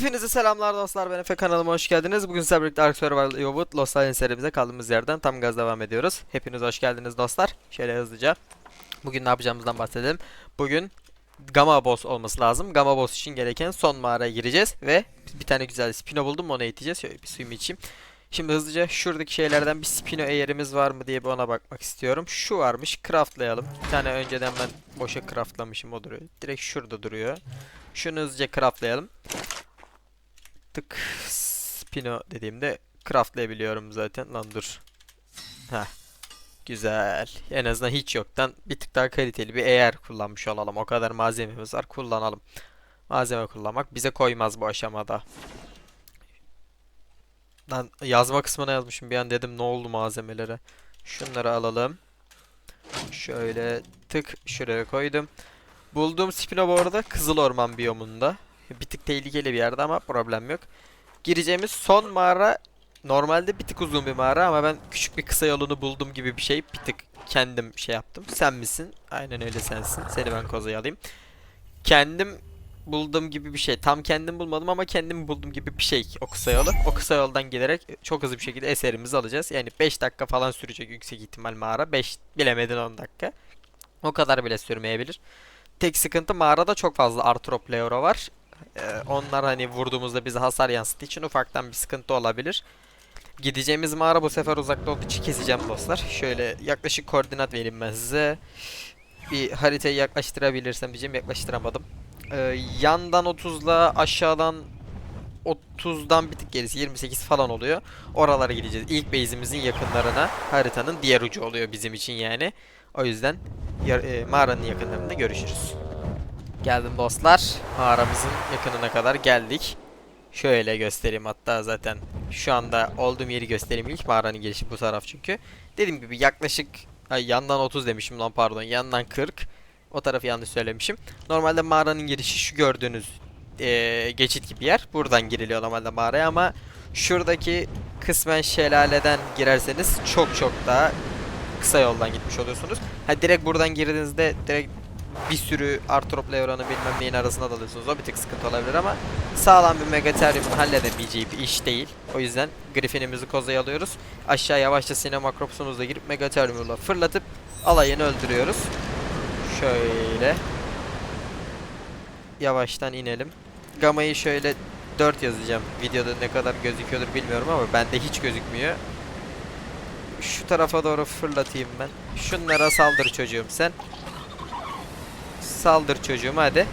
Hepinize selamlar dostlar ben Efe kanalıma hoş geldiniz. Bugün sizlerle birlikte Ark Survival Yobut Lost Island serimize kaldığımız yerden tam gaz devam ediyoruz. Hepiniz hoş geldiniz dostlar. Şöyle hızlıca. Bugün ne yapacağımızdan bahsedelim. Bugün Gamma Boss olması lazım. Gamma Boss için gereken son mağaraya gireceğiz ve bir tane güzel spino buldum onu eğiteceğiz. Şöyle bir suyumu içeyim. Şimdi hızlıca şuradaki şeylerden bir spino eğerimiz var mı diye bir ona bakmak istiyorum. Şu varmış craftlayalım. Bir tane önceden ben boşa craftlamışım o duruyor. Direkt şurada duruyor. Şunu hızlıca craftlayalım. Tık spino dediğimde craftlayabiliyorum zaten. Lan dur. Heh. Güzel. En azından hiç yoktan bir tık daha kaliteli bir eğer kullanmış olalım. O kadar malzememiz var. Kullanalım. Malzeme kullanmak bize koymaz bu aşamada. Lan yazma kısmına yazmışım bir an dedim ne oldu malzemelere. Şunları alalım. Şöyle tık şuraya koydum. Bulduğum spino bu arada Kızıl Orman biyomunda. Bir tık tehlikeli bir yerde ama problem yok. Gireceğimiz son mağara normalde bir tık uzun bir mağara ama ben küçük bir kısa yolunu buldum gibi bir şey. Bir tık kendim şey yaptım. Sen misin? Aynen öyle sensin. Seni ben kozaya alayım. Kendim bulduğum gibi bir şey. Tam kendim bulmadım ama kendim buldum gibi bir şey o kısa yolu. O kısa yoldan gelerek çok hızlı bir şekilde eserimizi alacağız. Yani 5 dakika falan sürecek yüksek ihtimal mağara. 5 bilemedin 10 dakika. O kadar bile sürmeyebilir. Tek sıkıntı mağarada çok fazla Artrop Leoro var. Ee, onlar hani vurduğumuzda bize hasar yansıttığı için ufaktan bir sıkıntı olabilir. Gideceğimiz mağara bu sefer uzakta olduğu için keseceğim dostlar. Şöyle yaklaşık koordinat vereyim ben size. Bir haritayı yaklaştırabilirsem diyeceğim yaklaştıramadım. Ee, yandan 30'la aşağıdan 30'dan bir tık gerisi 28 falan oluyor. Oralara gideceğiz. İlk base'imizin yakınlarına haritanın diğer ucu oluyor bizim için yani. O yüzden e, mağaranın yakınlarında görüşürüz. Geldim dostlar. Mağaramızın yakınına kadar geldik. Şöyle göstereyim hatta zaten şu anda olduğum yeri göstereyim. İlk mağaranın girişi bu taraf çünkü. Dediğim gibi yaklaşık ay yandan 30 demişim lan pardon. Yandan 40. O tarafı yanlış söylemişim. Normalde mağaranın girişi şu gördüğünüz eee, geçit gibi yer. Buradan giriliyor normalde mağaraya ama şuradaki kısmen şelaleden girerseniz çok çok daha kısa yoldan gitmiş oluyorsunuz. Ha direkt buradan girdiğinizde direkt bir sürü Artrop Leoran'ı bilmem neyin arasına dalıyorsunuz. O bir tık sıkıntı olabilir ama sağlam bir Megatherium'un halledemeyeceği bir iş değil. O yüzden Griffin'imizi kozaya alıyoruz. Aşağı yavaşça Sinemakrops'umuzla girip Megatherium'la fırlatıp alayını öldürüyoruz. Şöyle. Yavaştan inelim. Gama'yı şöyle 4 yazacağım. Videoda ne kadar gözüküyordur bilmiyorum ama bende hiç gözükmüyor. Şu tarafa doğru fırlatayım ben. Şunlara saldır çocuğum sen. Saldır çocuğum hadi.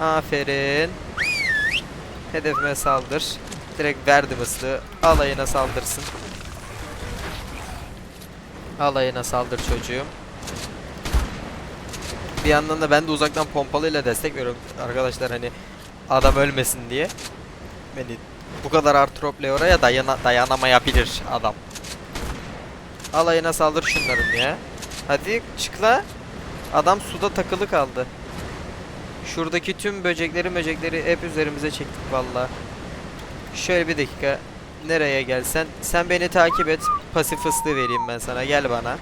Aferin. Hedefime saldır. Direkt verdim ıslığı. Alayına saldırsın. Alayına saldır çocuğum. Bir yandan da ben de uzaktan pompalıyla destek veriyorum arkadaşlar hani adam ölmesin diye. Beni bu kadar artrople oraya dayana dayanamayabilir adam. Alayına saldır şunların ya. Hadi çıkla. Adam suda takılı kaldı. Şuradaki tüm böcekleri böcekleri hep üzerimize çektik valla. Şöyle bir dakika. Nereye gelsen. Sen beni takip et. Pasif fıstığı vereyim ben sana. Gel bana.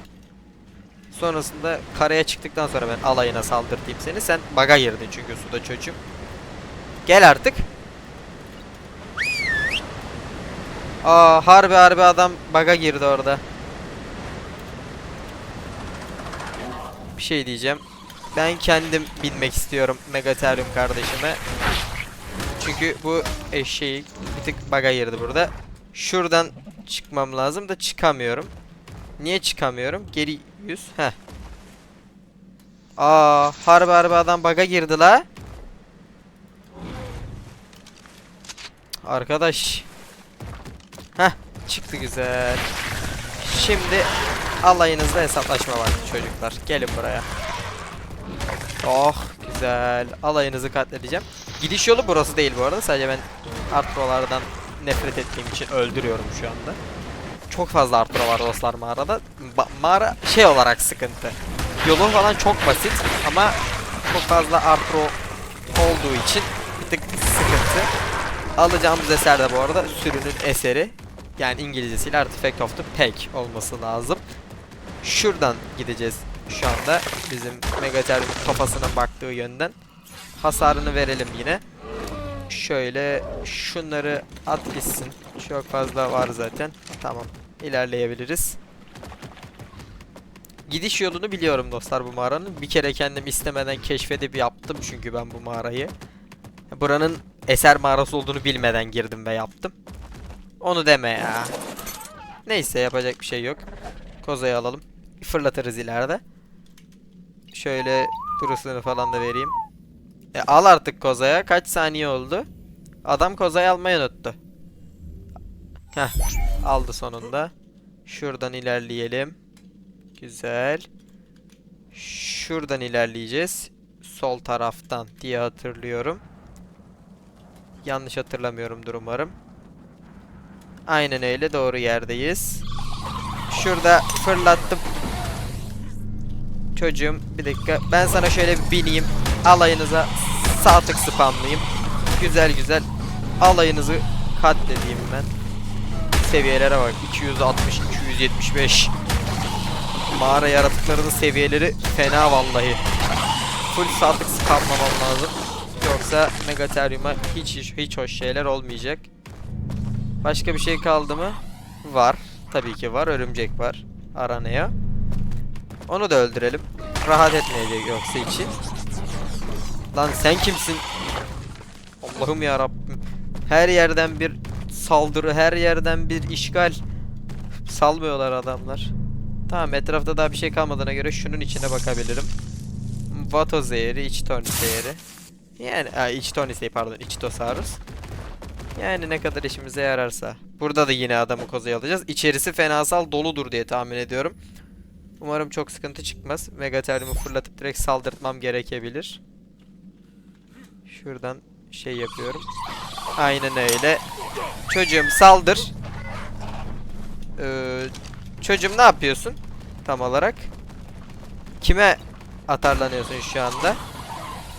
Sonrasında karaya çıktıktan sonra ben alayına saldırtayım seni. Sen baga girdin çünkü suda çocuğum. Gel artık. Aa harbi harbi adam baga girdi orada. Bir şey diyeceğim. Ben kendim binmek istiyorum Megatherium kardeşime. Çünkü bu eşeği bir tık baga girdi burada. Şuradan çıkmam lazım da çıkamıyorum. Niye çıkamıyorum? Geri yüz. Heh. Aa, harbi harbi adam baga girdi la. Arkadaş. Heh, çıktı güzel. Şimdi alayınızda hesaplaşma var çocuklar. Gelin buraya. Oh güzel. Alayınızı katledeceğim. Gidiş yolu burası değil bu arada. Sadece ben artrolardan nefret ettiğim için öldürüyorum şu anda. Çok fazla artro var dostlar mağarada. Ba- mağara şey olarak sıkıntı. Yolu falan çok basit ama çok fazla artro olduğu için bir tık sıkıntı. Alacağımız eser de bu arada sürünün eseri. Yani İngilizcesiyle Artifact of the Pack olması lazım. Şuradan gideceğiz şu anda. Bizim Megatherium kafasına baktığı yönden. Hasarını verelim yine. Şöyle şunları at gitsin. Çok fazla var zaten. Tamam. İlerleyebiliriz. Gidiş yolunu biliyorum dostlar bu mağaranın. Bir kere kendim istemeden keşfedip yaptım çünkü ben bu mağarayı. Buranın eser mağarası olduğunu bilmeden girdim ve yaptım. Onu deme ya. Neyse yapacak bir şey yok. Kozayı alalım. Fırlatırız ileride. Şöyle turusunu falan da vereyim. E, al artık kozaya. Kaç saniye oldu? Adam kozayı almayı unuttu. Heh. Aldı sonunda. Şuradan ilerleyelim. Güzel. Şuradan ilerleyeceğiz. Sol taraftan diye hatırlıyorum. Yanlış hatırlamıyorumdur umarım. Aynen öyle doğru yerdeyiz. Şurada fırlattım. Çocuğum bir dakika ben sana şöyle bir bineyim. Alayınıza sağ tık spamlayayım. Güzel güzel alayınızı katledeyim ben. Seviyelere bak 260 275. Mağara yaratıklarının seviyeleri fena vallahi. Full sağ tık spamlamam lazım. Yoksa Megatherium'a hiç, hiç hoş şeyler olmayacak. Başka bir şey kaldı mı? Var. Tabii ki var. Örümcek var. Aranıyor. Onu da öldürelim. Rahat etmeyecek yoksa için. Lan sen kimsin? Allah'ım ya Rabbim. Her yerden bir saldırı, her yerden bir işgal. Salmıyorlar adamlar. Tamam etrafta daha bir şey kalmadığına göre şunun içine bakabilirim. Vato zehri, içtoni zehri. Yani a, içtoni zehri pardon, içtosaurus. Yani ne kadar işimize yararsa. Burada da yine adamı kozaya alacağız. İçerisi fenasal doludur diye tahmin ediyorum. Umarım çok sıkıntı çıkmaz. Megatherium'u fırlatıp direkt saldırtmam gerekebilir. Şuradan şey yapıyorum. Aynen öyle. Çocuğum saldır. Ee, çocuğum ne yapıyorsun? Tam olarak. Kime atarlanıyorsun şu anda?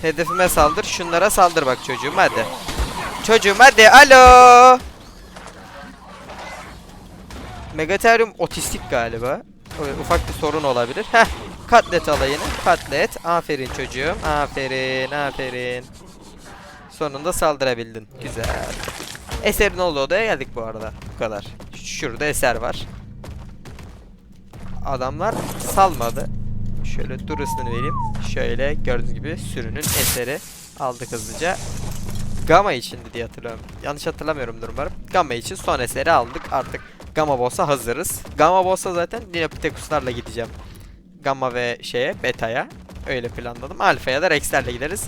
Hedefime saldır. Şunlara saldır bak çocuğum hadi. Çocuğum hadi alo. Megatherium otistik galiba. Ufak bir sorun olabilir. Heh. Katlet alayını. Katlet. Aferin çocuğum. Aferin. Aferin. Sonunda saldırabildin. Güzel. Eserin olduğu odaya geldik bu arada. Bu kadar. Şurada eser var. Adamlar salmadı. Şöyle durusunu vereyim. Şöyle gördüğünüz gibi sürünün eseri aldık hızlıca. Gamma içindi diye hatırlıyorum. Yanlış hatırlamıyorumdur umarım. Gamma için son eseri aldık. Artık Gamma Boss'a hazırız. Gamma Boss'a zaten Dinopithecus'larla gideceğim. Gamma ve şeye, Beta'ya. Öyle planladım. Alfa'ya da Rex'lerle gideriz.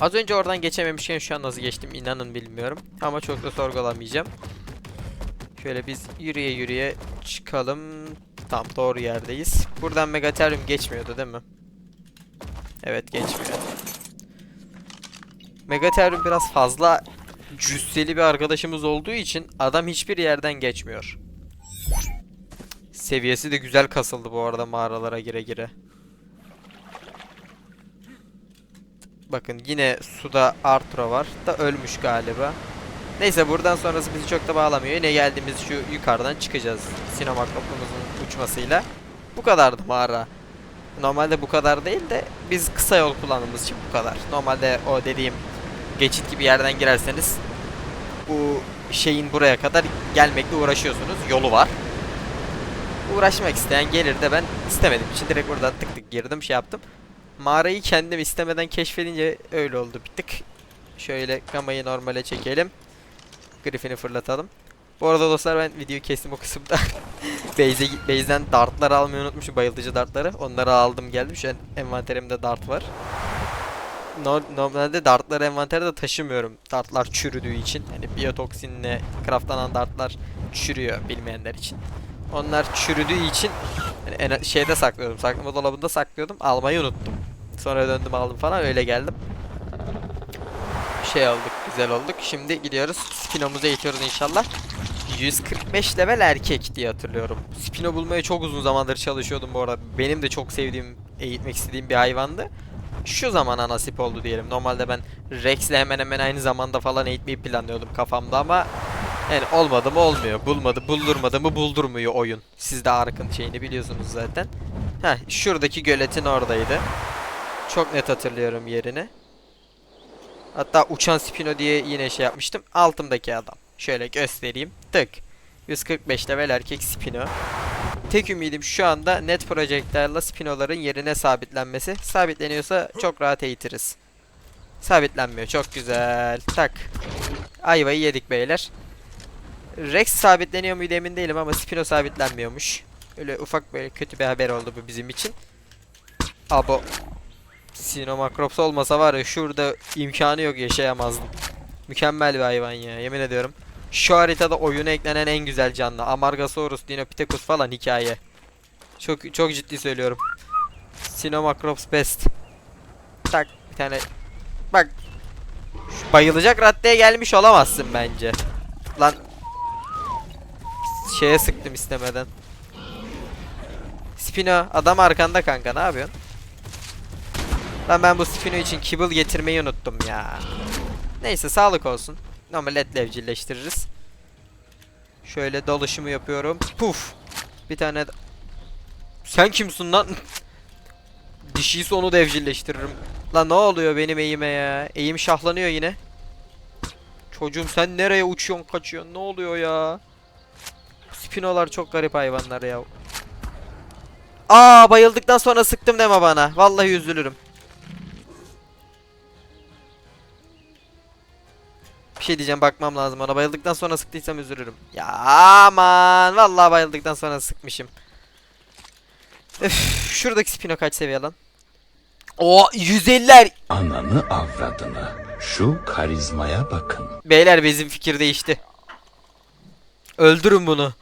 Az önce oradan geçememişken şu an nasıl geçtim inanın bilmiyorum. Ama çok da sorgulamayacağım. Şöyle biz yürüye yürüye çıkalım. Tam doğru yerdeyiz. Buradan Megatherium geçmiyordu değil mi? Evet geçmiyor. Megatherium biraz fazla cüsseli bir arkadaşımız olduğu için adam hiçbir yerden geçmiyor. Seviyesi de güzel kasıldı bu arada mağaralara gire gire. Bakın yine suda Arthur var da ölmüş galiba. Neyse buradan sonrası bizi çok da bağlamıyor. Yine geldiğimiz şu yukarıdan çıkacağız. Sinomakropumuzun uçmasıyla. Bu kadardı mağara. Normalde bu kadar değil de biz kısa yol kullandığımız için bu kadar. Normalde o dediğim geçit gibi yerden girerseniz bu şeyin buraya kadar gelmekle uğraşıyorsunuz. Yolu var. Uğraşmak isteyen gelir de ben istemedim için direkt buradan tık tık girdim şey yaptım. Mağarayı kendim istemeden keşfedince öyle oldu bir tık. Şöyle kamayı normale çekelim. Griffin'i fırlatalım. Bu arada dostlar ben videoyu kestim o kısımda. Base'e base'den dartlar almayı unutmuşum bayıltıcı dartları. Onları aldım geldim. Şu an envanterimde dart var. No, normalde dartları envanterde taşımıyorum. Dartlar çürüdüğü için. Yani biyotoksinle craftlanan dartlar çürüyor bilmeyenler için. Onlar çürüdüğü için yani şeyde saklıyordum. Saklama dolabında saklıyordum. Almayı unuttum. Sonra döndüm aldım falan öyle geldim. Şey olduk, güzel olduk. Şimdi gidiyoruz. Spino'muzu eğitiyoruz inşallah. 145 level erkek diye hatırlıyorum. Spino bulmaya çok uzun zamandır çalışıyordum bu arada. Benim de çok sevdiğim, eğitmek istediğim bir hayvandı. Şu zamana nasip oldu diyelim. Normalde ben Rex'le hemen hemen aynı zamanda falan eğitmeyi planlıyordum kafamda ama yani olmadı mı olmuyor. Bulmadı, buldurmadı mı buldurmuyor oyun. Siz de Ark'ın şeyini biliyorsunuz zaten. Heh, şuradaki göletin oradaydı. Çok net hatırlıyorum yerini. Hatta uçan Spino diye yine şey yapmıştım. Altımdaki adam. Şöyle göstereyim. Tık. 145 level erkek Spino. Tek ümidim şu anda net projektörle Spino'ların yerine sabitlenmesi. Sabitleniyorsa çok rahat eğitiriz. Sabitlenmiyor. Çok güzel. Tak. Ayvayı yedik beyler. Rex sabitleniyor muydu emin değilim ama Spino sabitlenmiyormuş. Öyle ufak böyle kötü bir haber oldu bu bizim için. Abo. Sinomakrops olmasa var ya şurada imkanı yok yaşayamazdım. Mükemmel bir hayvan ya yemin ediyorum. Şu haritada oyuna eklenen en güzel canlı. Amargasaurus, Dinopithecus falan hikaye. Çok çok ciddi söylüyorum. Sinomacrops best. Tak bir tane. Bak. Bayılacak raddeye gelmiş olamazsın bence. Lan. Şeye sıktım istemeden. Spino adam arkanda kanka ne yapıyorsun? Lan ben bu Spino için kibble getirmeyi unuttum ya. Neyse sağlık olsun. Ama ledle evcilleştiririz. Şöyle dalışımı yapıyorum. Puf. Bir tane Sen kimsin lan? Dişiyi sonu da evcilleştiririm. Lan ne oluyor benim eğime ya? Eğim şahlanıyor yine. Çocuğum sen nereye uçuyorsun kaçıyorsun? Ne oluyor ya? Spinolar çok garip hayvanlar ya. Aa bayıldıktan sonra sıktım deme bana. Vallahi üzülürüm. Bir şey diyeceğim bakmam lazım ona. Bayıldıktan sonra sıktıysam üzülürüm. Ya aman vallahi bayıldıktan sonra sıkmışım. Öf, şuradaki Spino kaç seviye lan? O 150'ler. Ananı avradını. Şu karizmaya bakın. Beyler bizim fikir değişti. Öldürün bunu.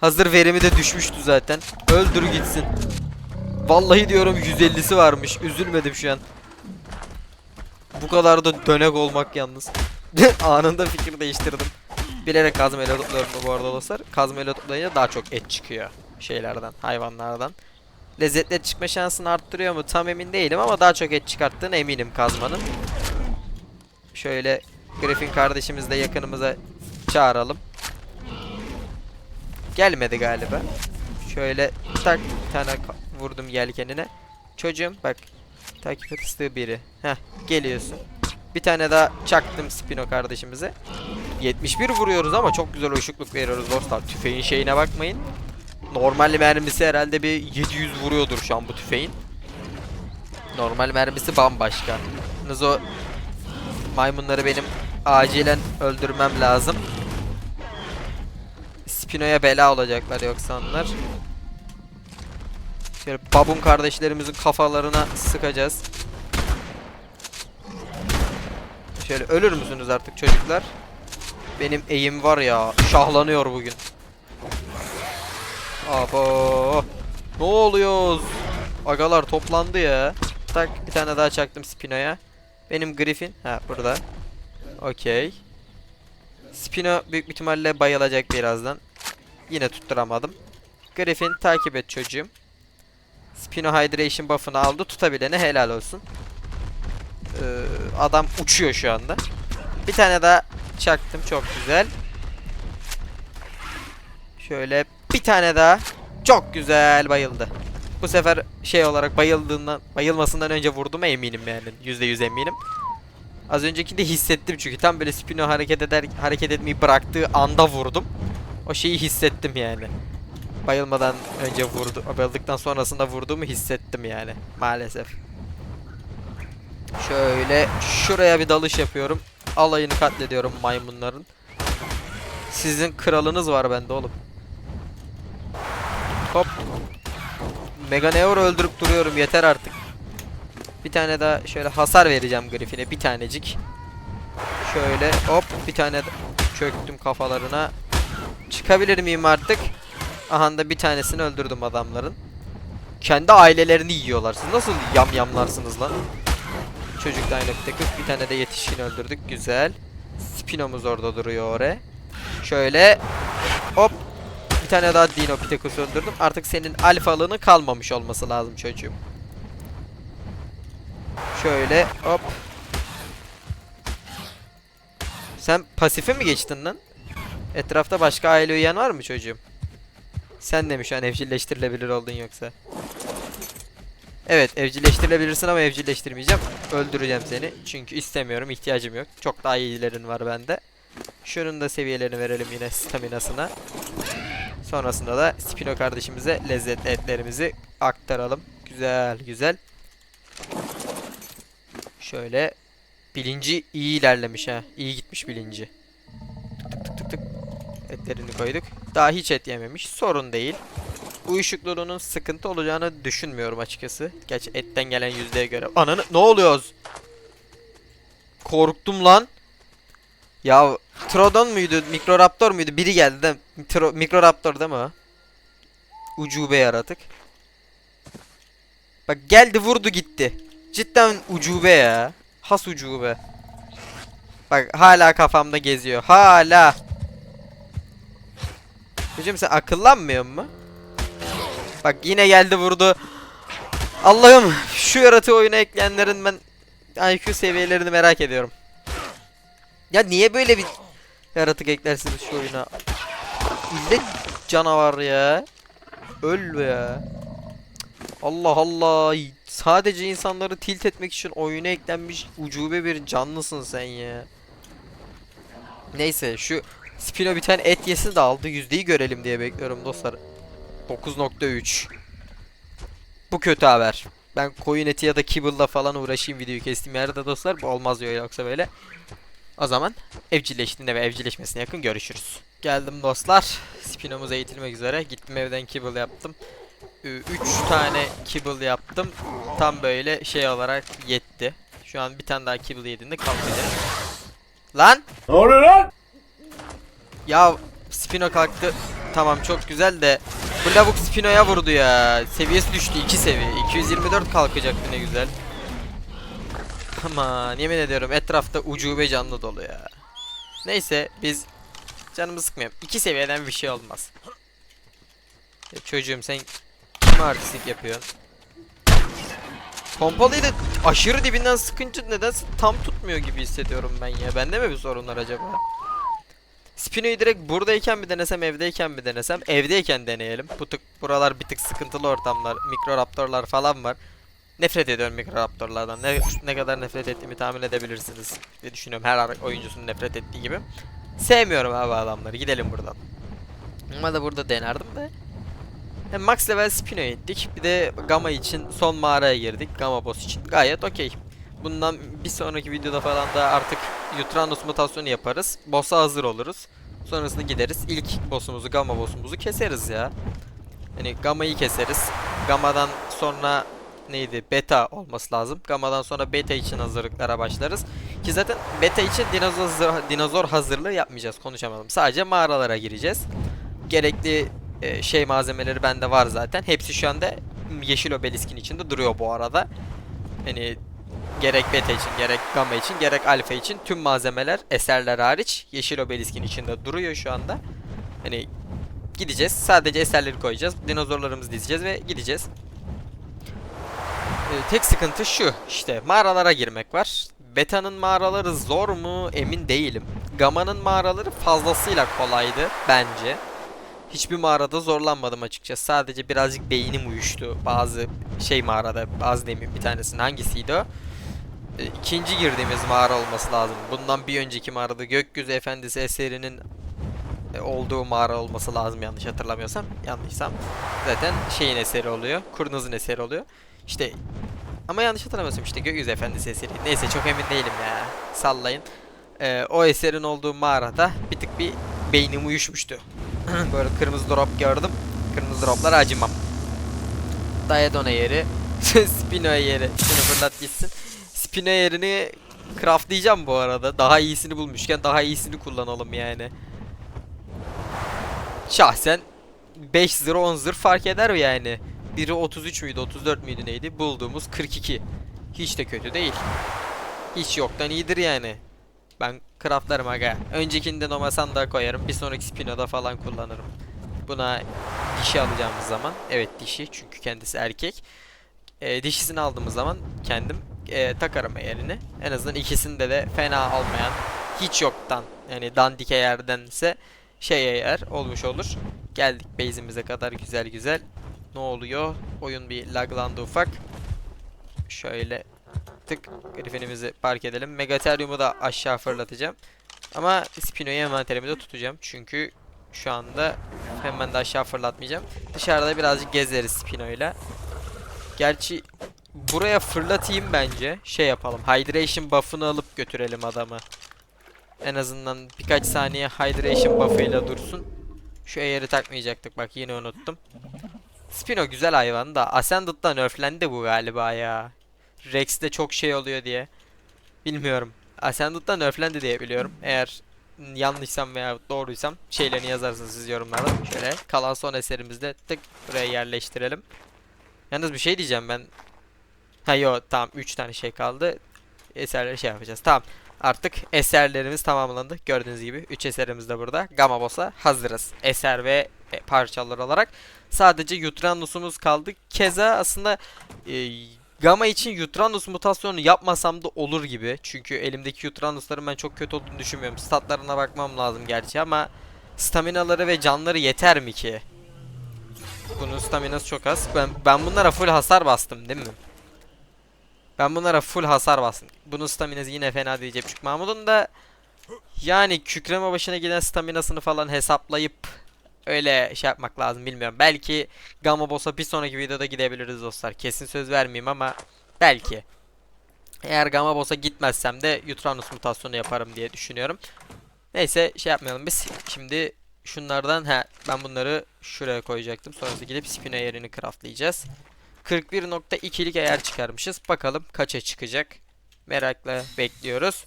Hazır verimi de düşmüştü zaten. Öldür gitsin. Vallahi diyorum 150'si varmış. Üzülmedim şu an. Bu kadar da dönek olmak yalnız. Anında fikir değiştirdim. Bilerek kazmayla topluyorum bu arada dostlar. Kazmayla toplayınca daha çok et çıkıyor. Şeylerden, hayvanlardan. Lezzetli et çıkma şansını arttırıyor mu tam emin değilim ama daha çok et çıkarttığına eminim kazmanın. Şöyle Griffin kardeşimizi de yakınımıza çağıralım. Gelmedi galiba. Şöyle tak bir tane vurdum yelkenine. Çocuğum bak takip et biri. Heh geliyorsun. Bir tane daha çaktım Spino kardeşimize. 71 vuruyoruz ama çok güzel ışıklık veriyoruz dostlar. Tüfeğin şeyine bakmayın. Normal mermisi herhalde bir 700 vuruyordur şu an bu tüfeğin. Normal mermisi bambaşka. Yalnız o maymunları benim acilen öldürmem lazım. Spino'ya bela olacaklar yoksa onlar. Şöyle babun kardeşlerimizin kafalarına sıkacağız. Şöyle ölür müsünüz artık çocuklar? Benim eğim var ya şahlanıyor bugün. Abo. Ne oluyoruz? Agalar toplandı ya. Tak bir tane daha çaktım Spino'ya. Benim Griffin. Ha burada. Okey. Spino büyük ihtimalle bayılacak birazdan. Yine tutturamadım. Griffin takip et çocuğum. Spino Hydration buff'ını aldı. Tutabilene helal olsun. Ee, adam uçuyor şu anda. Bir tane daha çaktım. Çok güzel. Şöyle bir tane daha. Çok güzel bayıldı. Bu sefer şey olarak bayıldığından, bayılmasından önce vurdum eminim yani. %100 eminim. Az önceki de hissettim çünkü tam böyle Spino hareket eder hareket etmeyi bıraktığı anda vurdum. O şeyi hissettim yani. Bayılmadan önce vurdu, bayıldıktan sonrasında vurduğumu hissettim yani maalesef. Şöyle şuraya bir dalış yapıyorum. Alayını katlediyorum maymunların. Sizin kralınız var bende oğlum. Hop. Meganeor öldürüp duruyorum yeter artık. Bir tane daha şöyle hasar vereceğim Griffin'e bir tanecik. Şöyle hop bir tane çöktüm kafalarına. Çıkabilir miyim artık? Aha da bir tanesini öldürdüm adamların. Kendi ailelerini yiyorlar. Siz nasıl yamyamlarsınız lan? Çocuk da aynı bir tek bir tane de yetişkin öldürdük. Güzel. Spino'muz orada duruyor oraya. Şöyle hop bir tane daha Dinopithecus öldürdüm. Artık senin alfalığının kalmamış olması lazım çocuğum. Şöyle hop. Sen pasife mi geçtin lan? Etrafta başka aile üyen var mı çocuğum? Sen de mi şu an evcilleştirilebilir oldun yoksa? Evet evcilleştirilebilirsin ama evcilleştirmeyeceğim. Öldüreceğim seni. Çünkü istemiyorum. ihtiyacım yok. Çok daha iyilerin var bende. Şunun da seviyelerini verelim yine staminasına. Sonrasında da Spino kardeşimize lezzetli etlerimizi aktaralım. Güzel güzel. Şöyle bilinci iyi ilerlemiş ha. İyi gitmiş bilinci. Tık tık tık tık. Etlerini koyduk. Daha hiç et yememiş. Sorun değil. Uyuşukluğunun sıkıntı olacağını düşünmüyorum açıkçası. Gerçi etten gelen yüzdeye göre. Ananı ne oluyoruz? Korktum lan. Ya Trodon muydu? Mikroraptor muydu? Biri geldi de Mikroraptor değil mi o? Ucube yaratık. Bak geldi vurdu gitti. Cidden ucube ya. Has ucube. Bak hala kafamda geziyor. Hala. Hocam sen akıllanmıyor mu? Bak yine geldi vurdu. Allah'ım şu yaratığı oyuna ekleyenlerin ben IQ seviyelerini merak ediyorum. Ya niye böyle bir yaratık eklersiniz şu oyuna? İllet canavar ya. Öl ya. Allah Allah. Sadece insanları tilt etmek için oyuna eklenmiş ucube bir canlısın sen ya. Neyse şu Spino bir et yesin de aldı yüzdeyi görelim diye bekliyorum dostlar. 9.3 Bu kötü haber. Ben koyun eti ya da kibble'la falan uğraşayım videoyu kestiğim yerde dostlar. Bu olmaz diyor yoksa böyle. O zaman evcilleştiğinde ve evcilleşmesine yakın görüşürüz. Geldim dostlar. Spino'muz eğitilmek üzere. Gittim evden kibble yaptım. 3 tane kibble yaptım. Tam böyle şey olarak yetti. Şu an bir tane daha kibble yediğinde kalkacak. Lan! Ne oluyor lan? Ya Spino kalktı. Tamam çok güzel de bu lavuk Spino'ya vurdu ya. Seviyesi düştü 2 seviye. 224 kalkacaktı ne güzel. Aman yemin ediyorum etrafta ucube canlı dolu ya. Neyse biz canımı sıkmayalım. 2 seviyeden bir şey olmaz. Ya çocuğum sen kime artistik yapıyorsun? Pompalıyı da aşırı dibinden sıkınca nedense tam tutmuyor gibi hissediyorum ben ya. Bende mi bir sorunlar acaba? Spino'yu direkt buradayken mi denesem, evdeyken mi denesem? Evdeyken deneyelim. Bu tık, buralar bir tık sıkıntılı ortamlar. Mikroraptorlar falan var. Nefret ediyorum mikroraptorlardan. Ne, ne kadar nefret ettiğimi tahmin edebilirsiniz. diye düşünüyorum her oyuncusunun nefret ettiği gibi. Sevmiyorum abi adamları. Gidelim buradan. Ama da burada denerdim de. Hem max level Spino'ya ettik. Bir de Gamma için son mağaraya girdik. Gamma boss için. Gayet okey. Bundan bir sonraki videoda falan da artık Uranus mutasyonu yaparız. Boss'a hazır oluruz. Sonrasında gideriz. İlk boss'umuzu, Gamma boss'umuzu keseriz ya. Hani Gamma'yı keseriz. Gamma'dan sonra neydi? Beta olması lazım. Gamma'dan sonra beta için hazırlıklara başlarız. Ki zaten beta için dinozor, dinozor hazırlığı yapmayacağız. Konuşamadım. Sadece mağaralara gireceğiz. Gerekli e, şey malzemeleri bende var zaten. Hepsi şu anda yeşil obeliskin içinde duruyor bu arada. Hani gerek beta için gerek gamma için gerek alfa için tüm malzemeler eserler hariç yeşil obeliskin içinde duruyor şu anda. Hani gideceğiz. Sadece eserleri koyacağız. Dinozorlarımızı dizeceğiz ve gideceğiz. Ee, tek sıkıntı şu işte mağaralara girmek var. Beta'nın mağaraları zor mu emin değilim. Gamma'nın mağaraları fazlasıyla kolaydı bence. Hiçbir mağarada zorlanmadım açıkçası. Sadece birazcık beynim uyuştu bazı şey mağarada. Bazı demin bir tanesinin hangisiydi o? E, ikinci girdiğimiz mağara olması lazım. Bundan bir önceki mağarada Gökyüzü Efendisi eserinin e, olduğu mağara olması lazım yanlış hatırlamıyorsam. Yanlışsam zaten şeyin eseri oluyor. Kurnaz'ın eseri oluyor. İşte ama yanlış hatırlamıyorsam işte Gökyüzü Efendisi eseri. Neyse çok emin değilim ya. Sallayın. E, o eserin olduğu mağarada bir tık bir beynim uyuşmuştu. Böyle kırmızı drop gördüm. Kırmızı droplara acımam. Diadona yeri. Spino yeri. Şunu fırlat gitsin. Spino yerini craftlayacağım bu arada. Daha iyisini bulmuşken daha iyisini kullanalım yani. Şahsen 5 zırh 10 zırh fark eder yani. Biri 33 müydü 34 müydü neydi? Bulduğumuz 42. Hiç de kötü değil. Hiç yoktan iyidir yani. Ben craftlarım aga. Öncekinde Noma Sandığa koyarım. Bir sonraki Spino'da falan kullanırım. Buna dişi alacağımız zaman. Evet dişi çünkü kendisi erkek. E, dişisini aldığımız zaman kendim e, takarım yerini. En azından ikisinde de fena almayan hiç yoktan yani dandike yerdense şey yer olmuş olur. Geldik base'imize kadar güzel güzel. Ne oluyor? Oyun bir laglandı ufak. Şöyle tık Griffin'imizi park edelim. Megatherium'u da aşağı fırlatacağım. Ama Spino'yu envanterimde tutacağım. Çünkü şu anda hemen de aşağı fırlatmayacağım. Dışarıda birazcık gezeriz Spino'yla. Gerçi buraya fırlatayım bence. Şey yapalım. Hydration buff'ını alıp götürelim adamı. En azından birkaç saniye hydration buff'ıyla dursun. Şu eğeri takmayacaktık bak yine unuttum. Spino güzel hayvan da Ascended'da nerflendi bu galiba ya. Rex'te çok şey oluyor diye. Bilmiyorum. Ascended'da nerflendi diye biliyorum. Eğer yanlışsam veya doğruysam şeylerini yazarsınız siz yorumlarda. Şöyle kalan son eserimizde tık buraya yerleştirelim. Yalnız bir şey diyeceğim ben. Ha yo tamam 3 tane şey kaldı. Eserleri şey yapacağız. Tamam. Artık eserlerimiz tamamlandı. Gördüğünüz gibi 3 eserimiz de burada. Gamma Boss'a hazırız. Eser ve e, parçalar olarak. Sadece Yutranus'umuz kaldı. Keza aslında e, Gamma için Yutranus mutasyonu yapmasam da olur gibi. Çünkü elimdeki Yutranus'ların ben çok kötü olduğunu düşünmüyorum. Statlarına bakmam lazım gerçi ama staminaları ve canları yeter mi ki? Bunun staminası çok az. Ben ben bunlara full hasar bastım değil mi? Ben bunlara full hasar bastım. Bunun staminası yine fena değil Cepçük Mahmud'un da yani kükreme başına giden staminasını falan hesaplayıp öyle şey yapmak lazım bilmiyorum. Belki Gamma Boss'a bir sonraki videoda gidebiliriz dostlar. Kesin söz vermeyeyim ama belki. Eğer Gamma Boss'a gitmezsem de Utranus mutasyonu yaparım diye düşünüyorum. Neyse şey yapmayalım biz. Şimdi şunlardan he ben bunları şuraya koyacaktım. Sonrasında gidip Spino yerini craftlayacağız. 41.2'lik ayar çıkarmışız. Bakalım kaça çıkacak. Merakla bekliyoruz.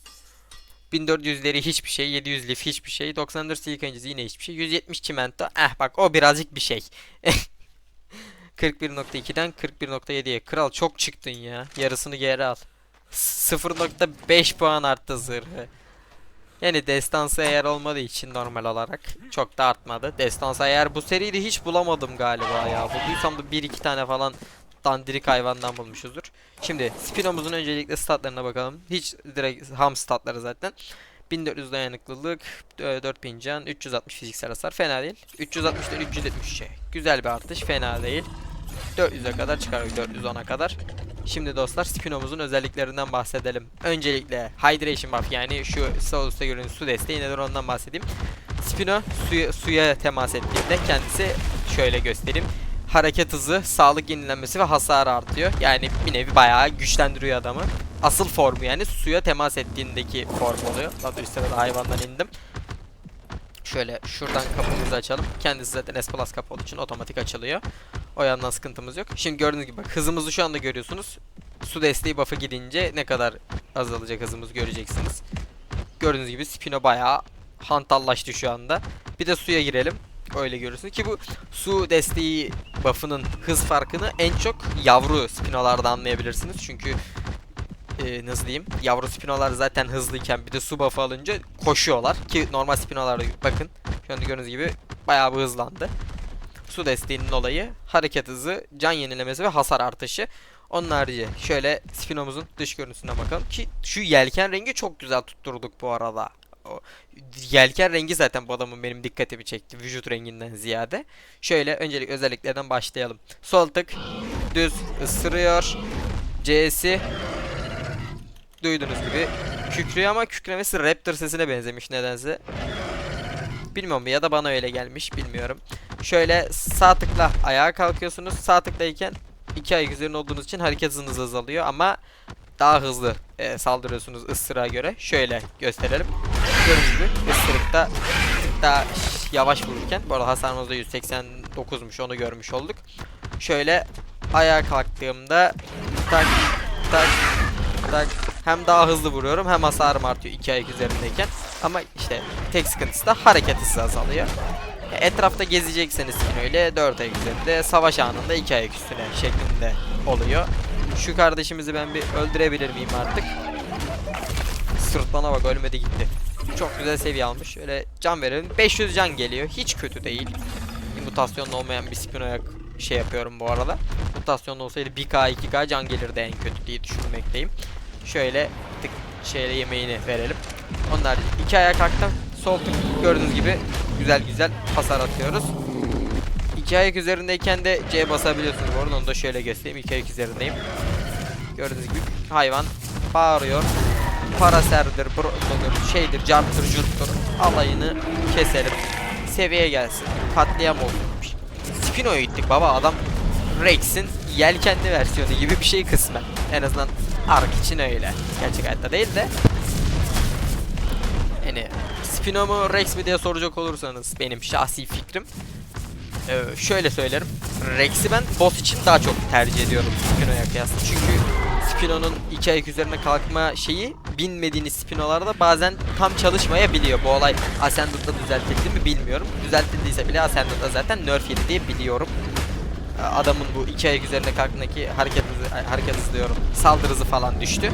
1400'leri hiçbir şey, 700 lif hiçbir şey, 94 silik öncesi yine hiçbir şey, 170 çimento, eh bak o birazcık bir şey. 41.2'den 41.7'ye. Kral çok çıktın ya. Yarısını geri al. 0.5 puan arttı zırhı. Yani destansı eğer olmadığı için normal olarak çok da artmadı. Destansı eğer bu seride hiç bulamadım galiba ya. Bulduysam da 1-2 tane falan dandirik hayvandan bulmuşuzdur. Şimdi Spino'muzun öncelikle statlarına bakalım. Hiç direkt ham statları zaten. 1400 dayanıklılık, e, 4000 can, 360 fiziksel hasar fena değil. 360'dan 373'e güzel bir artış fena değil. 400'e kadar çıkar 410'a kadar. Şimdi dostlar Spino'muzun özelliklerinden bahsedelim. Öncelikle Hydration buff yani şu sağ üstte görünen su desteği nedir ondan bahsedeyim. Spino suya, suya temas ettiğinde kendisi şöyle göstereyim. Hareket hızı, sağlık yenilenmesi ve hasar artıyor. Yani bir nevi bayağı güçlendiriyor adamı. Asıl formu yani suya temas ettiğindeki form oluyor. Daha da üst sırada hayvandan indim. Şöyle şuradan kapımızı açalım. Kendisi zaten S Plus kapı olduğu için otomatik açılıyor. O yandan sıkıntımız yok. Şimdi gördüğünüz gibi bak hızımızı şu anda görüyorsunuz. Su desteği buff'ı gidince ne kadar azalacak hızımız göreceksiniz. Gördüğünüz gibi Spino bayağı hantallaştı şu anda. Bir de suya girelim. Öyle görürsünüz ki bu su desteği buff'ının hız farkını en çok yavru spinolarda anlayabilirsiniz. Çünkü e, nasıl diyeyim yavru spinolar zaten hızlıyken bir de su buff'ı alınca koşuyorlar. Ki normal spinolarda bakın şu anda gördüğünüz gibi bayağı bir hızlandı. Su desteğinin olayı hareket hızı, can yenilemesi ve hasar artışı. Onun harici şöyle spinomuzun dış görüntüsüne bakalım ki şu yelken rengi çok güzel tutturduk bu arada. O yelken rengi zaten bu adamın benim dikkatimi çekti vücut renginden ziyade. Şöyle öncelik özelliklerden başlayalım. Sol tık düz ısırıyor. C'si duyduğunuz gibi kükrüyor ama kükremesi Raptor sesine benzemiş nedense. Bilmiyorum ya da bana öyle gelmiş bilmiyorum. Şöyle sağ tıkla ayağa kalkıyorsunuz. Sağ tıklayken iki ayak üzerinde olduğunuz için hareket hızınız azalıyor ama daha hızlı e, saldırıyorsunuz ısırığa göre. Şöyle gösterelim. Gördüğünüz gibi ısırıkta tık daha yavaş vururken bu arada hasarımız da 189'muş onu görmüş olduk. Şöyle ayağa kalktığımda tak tak tak hem daha hızlı vuruyorum hem hasarım artıyor iki ayak üzerindeyken. Ama işte tek sıkıntısı da hareket hızı azalıyor. Etrafta gezecekseniz öyle 4 ayak üzerinde, savaş anında 2 ayak üstüne şeklinde oluyor. Şu kardeşimizi ben bir öldürebilir miyim artık? Sırtlana bak ölmedi gitti. Çok güzel seviye almış. Öyle can verelim. 500 can geliyor. Hiç kötü değil. Mutasyonlu olmayan bir Spino'ya şey yapıyorum bu arada. Mutasyonlu olsaydı 1k 2k can gelirdi en kötü diye düşünmekteyim. Şöyle tık şeyle yemeğini verelim. Onlar iki ayağa kalktım. Sol tık gördüğünüz gibi güzel güzel hasar atıyoruz. İki ayak üzerindeyken de C basabiliyorsunuz bu arada onu da şöyle göstereyim. İki ayak üzerindeyim. Gördüğünüz gibi hayvan bağırıyor. Paraserdir, brododur, şeydir, carttır, curttur. Alayını keselim. Seviye gelsin. Katliam olmuş. Spino'ya gittik baba adam Rex'in yelkenli versiyonu gibi bir şey kısmen. En azından Ark için öyle. Gerçek hayatta değil de. Hani Spino mu Rex mi diye soracak olursanız benim şahsi fikrim. Ee, şöyle söylerim. Rex'i ben boss için daha çok tercih ediyorum Spino'ya kıyasla. Çünkü Spino'nun iki ayak üzerine kalkma şeyi binmediğiniz Spino'larda bazen tam çalışmayabiliyor. Bu olay Ascendant'da düzeltildi mi bilmiyorum. Düzeltildiyse bile Ascendant'da zaten nerf yedi diye biliyorum. Ee, Adamın bu iki ayak üzerine kalktığındaki hareket hızı, hareket hızı diyorum. Saldırı hızı falan düştü.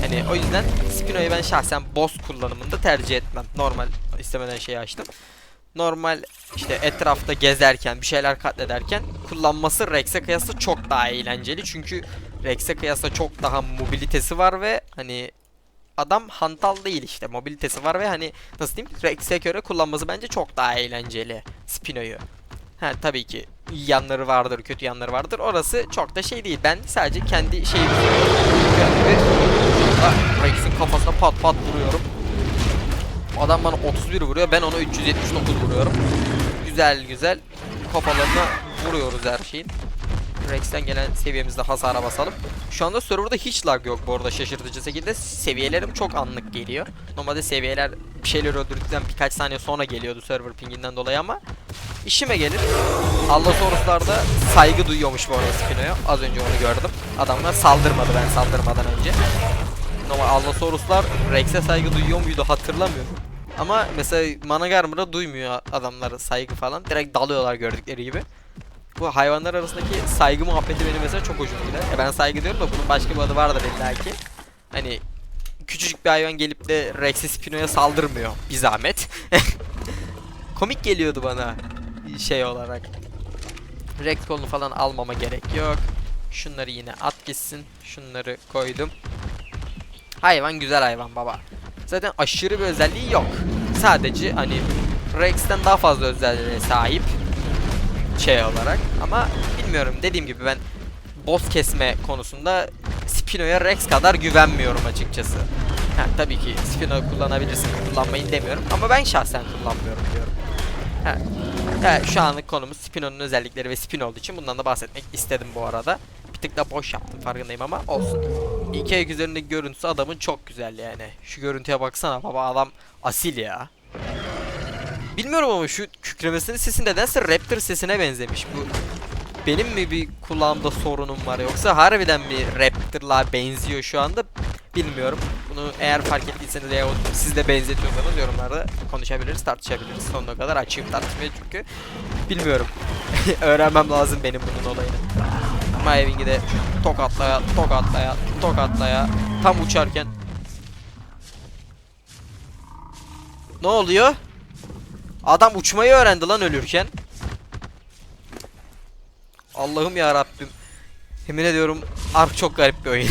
Hani o yüzden Spino'yu ben şahsen boss kullanımında tercih etmem. Normal istemeden şeyi açtım normal işte etrafta gezerken bir şeyler katlederken kullanması Rex'e kıyasla çok daha eğlenceli. Çünkü Rex'e kıyasla çok daha mobilitesi var ve hani adam hantal değil işte mobilitesi var ve hani nasıl diyeyim Rex'e göre kullanması bence çok daha eğlenceli Spino'yu. Ha tabii ki iyi yanları vardır, kötü yanları vardır. Orası çok da şey değil. Ben sadece kendi şeyimi. Rex'in kafasına pat pat vuruyorum. Adam bana 31 vuruyor. Ben ona 379 vuruyorum. Güzel güzel kafalarına vuruyoruz her şeyin. Rex'ten gelen seviyemizde hasara basalım. Şu anda serverda hiç lag yok bu arada şaşırtıcı şekilde. Seviyelerim çok anlık geliyor. Normalde seviyeler bir şeyler öldürdükten birkaç saniye sonra geliyordu server pinginden dolayı ama işime gelir. Allosaurus'larda saygı duyuyormuş bu arada Spino'ya. Az önce onu gördüm. Adamlar saldırmadı ben saldırmadan önce. Normal Allosaurus'lar Rex'e saygı duyuyor muydu hatırlamıyorum. Ama mesela Managarmr'a duymuyor adamlar saygı falan. Direkt dalıyorlar gördükleri gibi. Bu hayvanlar arasındaki saygı muhabbeti benim mesela çok hoşuma gider. Ya ben saygı diyorum da bunun başka bir adı vardır illa ki. Hani küçücük bir hayvan gelip de Rex'e Spino'ya saldırmıyor. Bir zahmet. Komik geliyordu bana şey olarak. Rex kolunu falan almama gerek yok. Şunları yine at gitsin. Şunları koydum. Hayvan güzel hayvan baba. Zaten aşırı bir özelliği yok. Sadece hani Rex'ten daha fazla özelliğe sahip şey olarak ama bilmiyorum dediğim gibi ben boss kesme konusunda Spino'ya Rex kadar güvenmiyorum açıkçası. Ha, tabii ki Spino kullanabilirsin kullanmayın demiyorum ama ben şahsen kullanmıyorum diyorum. Ha, ha, şu anlık konumuz Spino'nun özellikleri ve Spino olduğu için bundan da bahsetmek istedim bu arada. Bir tık da boş yaptım farkındayım ama olsun. İki ayak üzerindeki görüntüsü adamın çok güzel yani. Şu görüntüye baksana baba adam asil ya. Bilmiyorum ama şu kükremesinin sesi nedense Raptor sesine benzemiş. Bu benim mi bir kulağımda sorunum var yoksa harbiden bir Raptor'la benziyor şu anda bilmiyorum. Bunu eğer fark ettiyseniz veya siz de benzetiyorsanız yorumlarda konuşabiliriz, tartışabiliriz. Sonuna kadar açayım tartışmayı çünkü bilmiyorum. Öğrenmem lazım benim bunun olayını. Maving'i de tokatlaya, tokatlaya, tokatlaya tam uçarken Ne oluyor? Adam uçmayı öğrendi lan ölürken. Allah'ım ya Rabbim. Yemin ediyorum Ark çok garip bir oyun.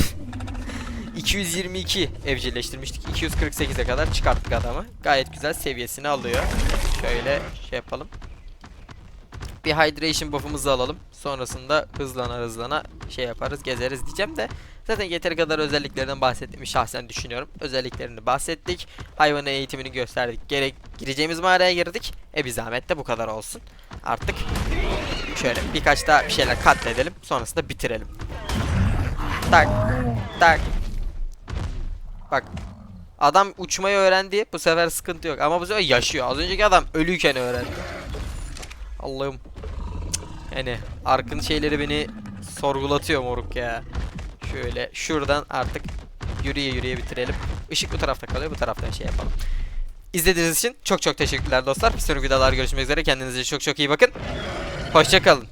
222 evcilleştirmiştik. 248'e kadar çıkarttık adamı. Gayet güzel seviyesini alıyor. Şöyle şey yapalım. Bir hydration buff'ımızı alalım. Sonrasında hızlana hızlana şey yaparız, gezeriz diyeceğim de zaten yeteri kadar özelliklerinden bahsettiğimi şahsen düşünüyorum. Özelliklerini bahsettik. Hayvanın eğitimini gösterdik. Gerek gireceğimiz mağaraya girdik. E bir zahmet de bu kadar olsun. Artık şöyle birkaç daha bir şeyler katledelim. Sonrasında bitirelim. Tak tak. Bak Adam uçmayı öğrendi. Bu sefer sıkıntı yok. Ama bu sefer yaşıyor. Az önceki adam ölüyken öğrendi. Allah'ım. Yani Ark'ın şeyleri beni sorgulatıyor moruk ya. Şöyle şuradan artık yürüye yürüye bitirelim. Işık bu tarafta kalıyor. Bu taraftan şey yapalım. İzlediğiniz için çok çok teşekkürler dostlar. Bir sonraki videolarda görüşmek üzere. Kendinize çok çok iyi bakın. Hoşçakalın.